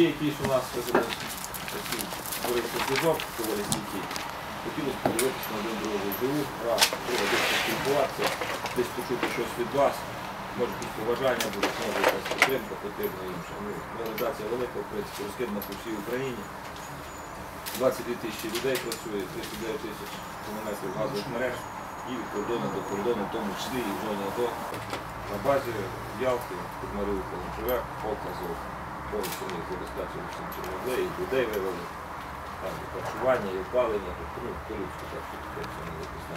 Є якийсь у нас скажімо, такий зв'язок, доволі стійкий. Хотілося б подивитися на один другого живу, раз, друге, десь поспілкуватися, десь почути щось від вас. Може якісь побажання будуть, може якась підтримка потрібна інша. Реалізація велика, в принципі, розкидана по всій Україні. 22 тисячі людей працює, 39 тисяч кілометрів газових мереж і від кордону до кордону, в тому числі і в зоні АТО. На базі Ялти під Маріуполем живе показов, повністю ми забезпечили всім чим могли, і людей вивели, там і харчування, і опалення, тобто ну, по-людськи так, це не записна.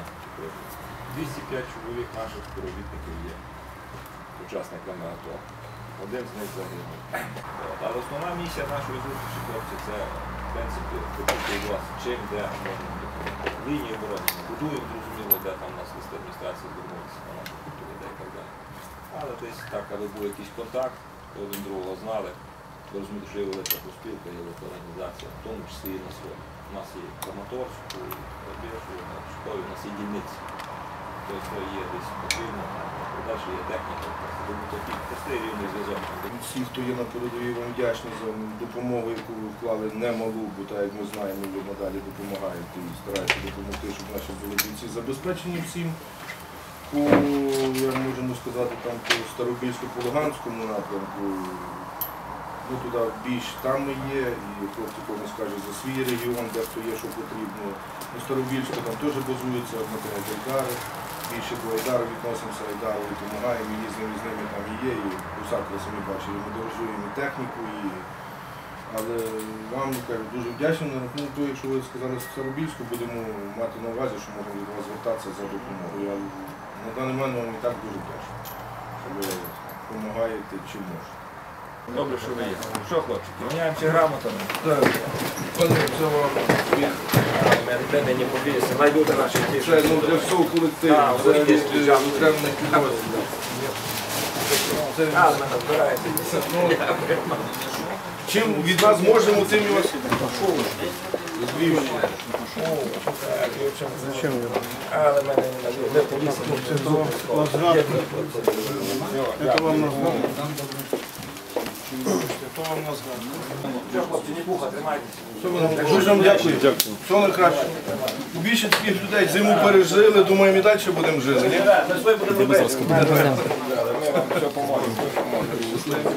205 чоловік наших співробітників є учасниками АТО. Один з них загинув. Але основна місія нашої зустрічі, хлопці, це в принципі почути від вас, чим, де можна. Лінії оборони будуємо, зрозуміло, де там у нас листи адміністрації звернулися на нашу культуру людей і так далі. Але десь так, аби був якийсь контакт, один другого знали, ви розумієте, що є велика поспілка, є велика організація, в тому числі і на сьогодні. У нас є Краматорськ, Рабішу, на Чукові, у нас є дільниці. Тобто є десь потрібно, продажі є техніка, тому такий простий рівний зв'язок. Всі, хто є на передовій, вам вдячні за допомогу, яку ви вклали немалу, бо так як ми знаємо, ви надалі допомагаєте і стараєтеся допомогти, щоб наші були бійці забезпечені всім. По, я можемо сказати, там по Старобільсько-Луганському напрямку, ну туди більш там є, і хлопці комусь скаже за свій регіон, де хто є, що потрібно. Ну, Старобільсько там теж базується, Дмитро Гайдари. Більше до Айдару відносимося, Айдару допомагаємо, і з ними, з ними там і є, і усак ви самі бачили, ми дорожуємо і техніку, і... але вам кажу, дуже вдячний на рахунок якщо ви сказали Старобільську, будемо мати на увазі, що можемо від вас звертатися за допомогою. На даний момент вам і так дуже вдячний, що ви допомагаєте чим можете. Добре, що ви є. Що, хлопчики, міняємося грамотами. Де не побійся, знайдете наші це ну, для всього колективу, Так, це ось є окремих підрозділів. Це А, в мене збирається. Ну, Чим від вас можемо, тим і вас Львівщина. Але мене не повісили. Це вам на згадку. Що, хлопці, не пуха, тримайтеся. Дуже вам дякую. Всього найкраще. Більше таких людей зиму пережили, думаємо і далі будемо жити. Ми будемо робити. Ми вам все поможемо.